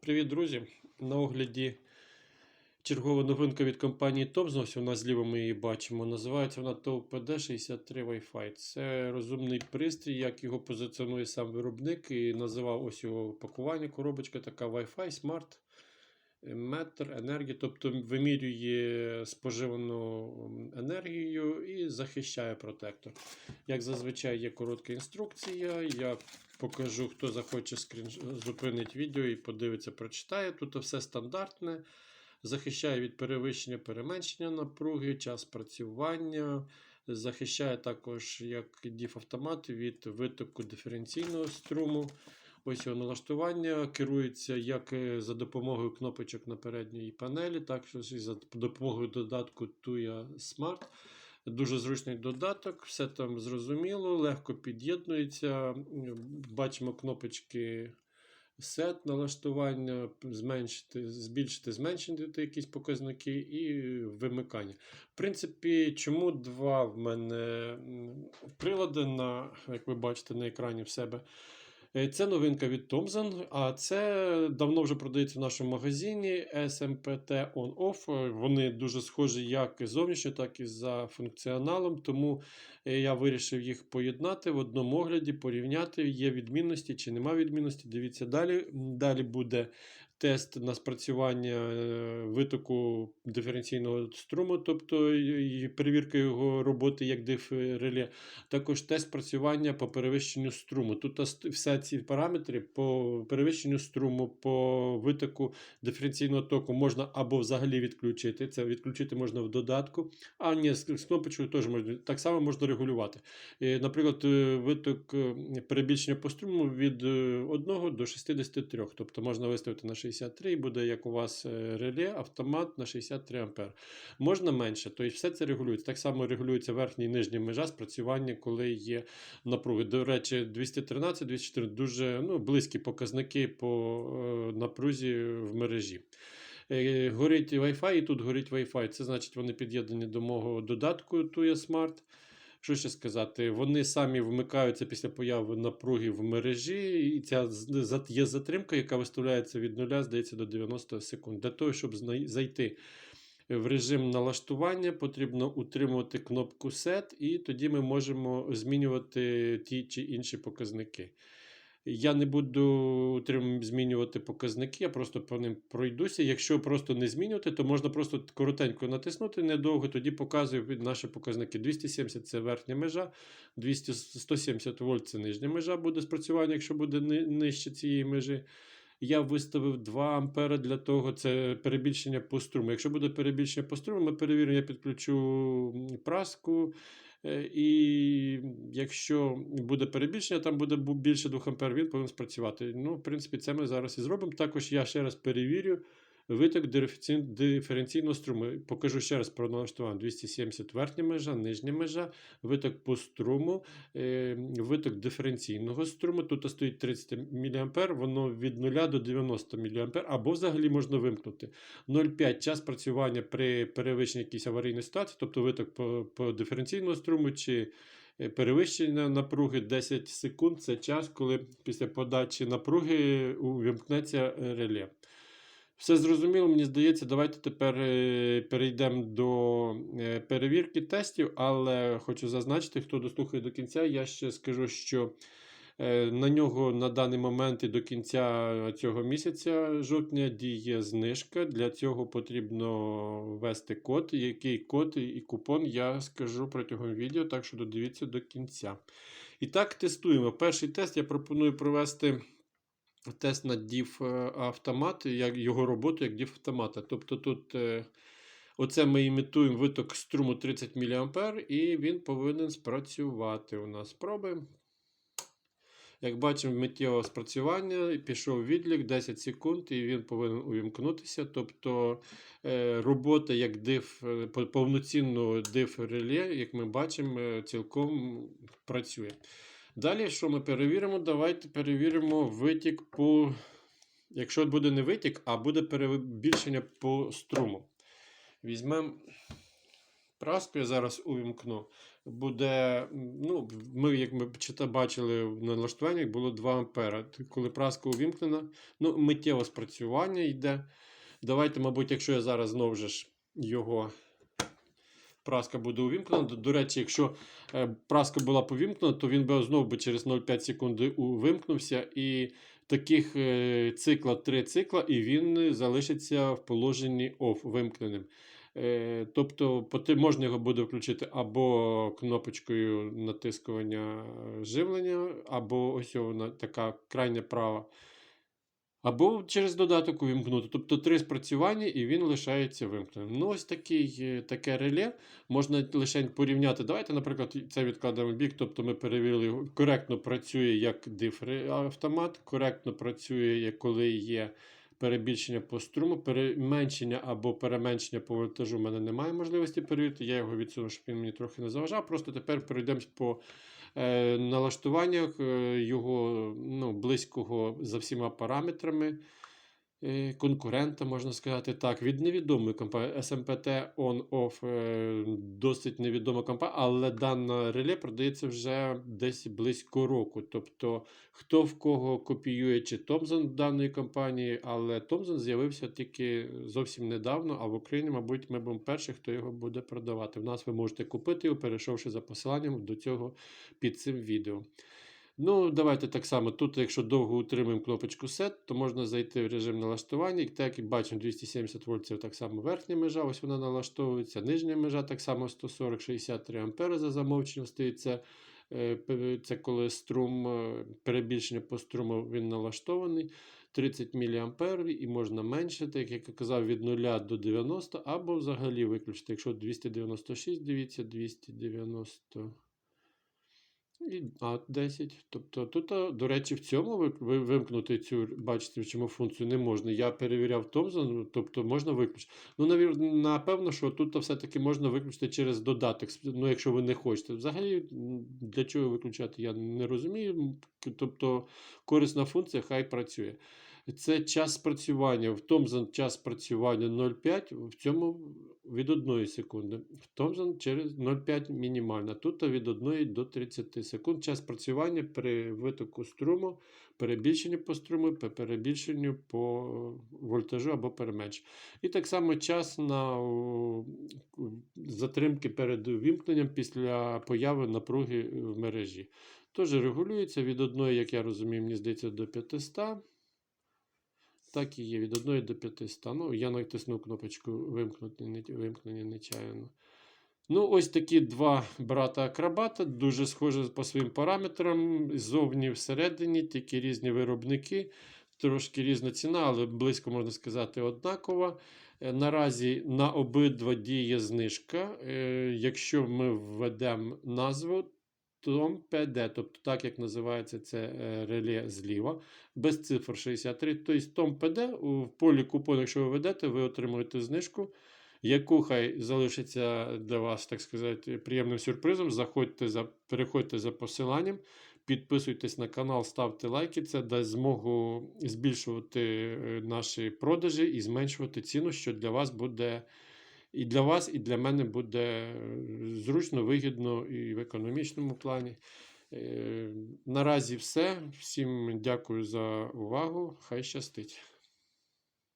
Привіт, друзі! На огляді чергова новинка від компанії Tom's. Ось у нас зліва ми її бачимо. Називається вона TOP 63 Wi-Fi. Це розумний пристрій, як його позиціонує сам виробник. І називав ось його пакування. Коробочка така Wi-Fi, Smart, метр енергії, тобто вимірює споживану енергію і захищає протектор. Як зазвичай є коротка інструкція. Я покажу, хто захоче скрін... зупинить відео і подивиться, прочитає. Тут все стандартне. Захищає від перевищення переменшення напруги, час працювання. Захищає також як DIF автомат від витоку диференційного струму. Ось його налаштування керується як е, за допомогою кнопочок на передній панелі, так і за допомогою додатку TUIA Smart. Дуже зручний додаток, все там зрозуміло, легко під'єднується. Бачимо кнопочки Set, налаштування, зменшити, збільшити, зменшити якісь показники і вимикання. В принципі, чому два в мене прилади, на, як ви бачите на екрані в себе. Е, Це новинка від Thomson, а це давно вже продається в нашому магазині SMPT On-Off. Вони дуже схожі як зовнішньо, так і за функціоналом. Тому е, я вирішив їх поєднати в одному огляді, порівняти, є відмінності чи нема відмінності. Дивіться далі. Далі буде тест на спрацювання е, витоку диференційного струму, тобто і перевірка його роботи як дифреле. Також тест спрацювання по перевищенню струму. Тут все ці параметри по перевищенню струму, по витоку диференційного току можна або взагалі відключити. Це відключити можна в додатку, а ні, з кнопочкою теж можна. Так само можна регулювати. Наприклад, е, виток е, перебільшення по струму від 1 до 63, тобто можна виставити на 63 і буде як у вас е, реле, автомат на 63 А. Можна менше, тобто все це регулюється. Так само регулюється верхня і нижня межа спрацювання, коли є напруги. До речі, 213, 204 дуже ну, близькі показники по е, напрузі в мережі. Е, Горить Wi-Fi, і тут горить Wi-Fi. Це значить, вони під'єднані до мого додатку TUIA Smart. Що ще сказати? Вони самі вмикаються після появи напруги в мережі, і ця є затримка, яка виставляється від 0, здається, до 90 секунд. Для того, щоб зайти в режим налаштування, потрібно утримувати кнопку Set, і тоді ми можемо змінювати ті чи інші показники. Я не буду змінювати показники, я просто по ним пройдуся. Якщо просто не змінювати, то можна просто коротенько натиснути недовго, тоді показую наші показники. 270 це верхня межа, 200, 170 вольт це нижня межа буде спрацювання, якщо буде нижче цієї межі. Я виставив 2 ампери для того, це перебільшення по струму. Якщо буде перебільшення по струму, ми перевіримо, я підключу праску. І якщо буде перебільшення, там буде більше 2 А, він повинен спрацювати. Ну, в принципі, це ми зараз і зробимо. Також я ще раз перевірю виток диференційного струму. Покажу ще раз про налаштування 270 верхня межа, нижня межа, виток по струму, виток диференційного струму. Тут стоїть 30 мА, воно від 0 до 90 мА, або взагалі можна вимкнути. 0,5 час працювання при перевищенні якійсь аварійної ситуації, тобто виток по, по диференційному струму. чи Перевищення напруги 10 секунд це час, коли після подачі напруги увімкнеться реле. Все зрозуміло, мені здається, давайте тепер е, перейдемо до е, перевірки тестів, але хочу зазначити, хто дослухає до кінця, я ще скажу, що е, на нього на даний момент і до кінця цього місяця жовтня діє знижка. Для цього потрібно ввести код. Який код і купон я скажу протягом відео, так що додивіться до кінця. І так, тестуємо. Перший тест я пропоную провести тест на DIF автомат, як його роботу як DIF автомата. Тобто тут е, оце ми імітуємо виток струму 30 мА, і він повинен спрацювати. У нас спроби. Як бачимо, миттєве спрацювання, пішов відлік 10 секунд, і він повинен увімкнутися. Тобто е, робота як диф, е, повноцінного диф реле, як ми бачимо, цілком працює. Далі, що ми перевіримо? Давайте перевіримо витік по. Якщо буде не витік, а буде перебільшення по струму. Візьмемо праску я зараз увімкну. Буде, ну, ми, як ми бачили в налаштуваннях, було 2 ампера. Коли праска увімкнена, ну, миттєве спрацювання йде. Давайте, мабуть, якщо я зараз знову ж його праска буде увімкнена. До, речі, якщо е, праска була повімкнена, то він би знову через 0,5 секунди увімкнувся. І таких е, цикла, три цикла, і він залишиться в положенні OFF вимкненим. Е, Тобто можна його буде включити або кнопочкою натискування живлення, або ось вона така крайня права. Або через додаток увімкнути. Тобто три спрацювання і він лишається вимкненим. Ну, ось такий, е, таке реле. Можна лише порівняти. Давайте, наприклад, це відкладемо в бік. Тобто ми перевірили, коректно працює як дифри автомат, коректно працює, коли є перебільшення по струму, переменшення або переменшення по вольтажу. У мене немає можливості перевірити. Я його відсуну, щоб він мені трохи не заважав. Просто тепер перейдемо по налаштуваннях е, його ну, близького за всіма параметрами. Е, Конкурента, можна сказати так, від невідомої компанії SMPT On-Off е, досить невідома компанія, але дане реле продається вже десь близько року. Тобто, хто в кого копіює чи Thomson даної компанії, але Thomson з'явився тільки зовсім недавно, а в Україні, мабуть, ми будемо перші, хто його буде продавати. В нас ви можете купити його, перейшовши за посиланням до цього під цим відео. Ну, давайте так само. Тут, якщо довго утримуємо кнопочку Set, то можна зайти в режим налаштування. Так, як бачимо, 270 вольт це так само верхня межа, ось вона налаштовується. Нижня межа так само 140-63 ампери за замовченням стоїть. Це, е, коли струм, е, перебільшення по струму він налаштований. 30 мА і можна менше, так як я казав, від 0 до 90, або взагалі виключити. Якщо 296, дивіться, 290. І а 10. Тобто тут, до речі, в цьому ви, ви вимкнути цю, бачите, в чому функцію не можна. Я перевіряв Thomson, тобто можна виключити. Ну, напевно, що тут все-таки можна виключити через додаток, ну, якщо ви не хочете. Взагалі, для чого виключати, я не розумію. Тобто, корисна функція, хай працює. Це час спрацювання. В Thomson час спрацювання 0,5, в цьому від 1 секунди. В Thomson через 0,5 мінімальна. Тут від 1 до 30 секунд. Час спрацювання при витоку струму, перебільшенню по струму, перебільшенню по вольтажу або переменшенню. І так само час на затримки перед вімкненням після появи напруги в мережі. Теж регулюється від 1, як я розумію, мені здається, до 500. Так і є від 1 до 500. Ну, я натиснув кнопочку вимкнення нечаянно. Ну, ось такі два брата акробата, дуже схожі по своїм параметрам. Зовні всередині, тільки різні виробники, трошки різна ціна, але близько можна сказати однакова. Е, Наразі на обидва діє знижка. Е, Якщо ми введемо назву, Том PD, тобто так як називається це е, реле зліва, без цифр 63. Тобто Том PD в полі купон, якщо ви ведете, ви отримуєте знижку, яку хай залишиться для вас, так сказати, приємним сюрпризом. Заходьте за, переходьте за посиланням, підписуйтесь на канал, ставте лайки. Це дасть змогу збільшувати е, наші продажі і зменшувати ціну, що для вас буде. І для вас, і для мене буде е, зручно, вигідно і в економічному плані. Е, Наразі все. Всім дякую за увагу. Хай щастить.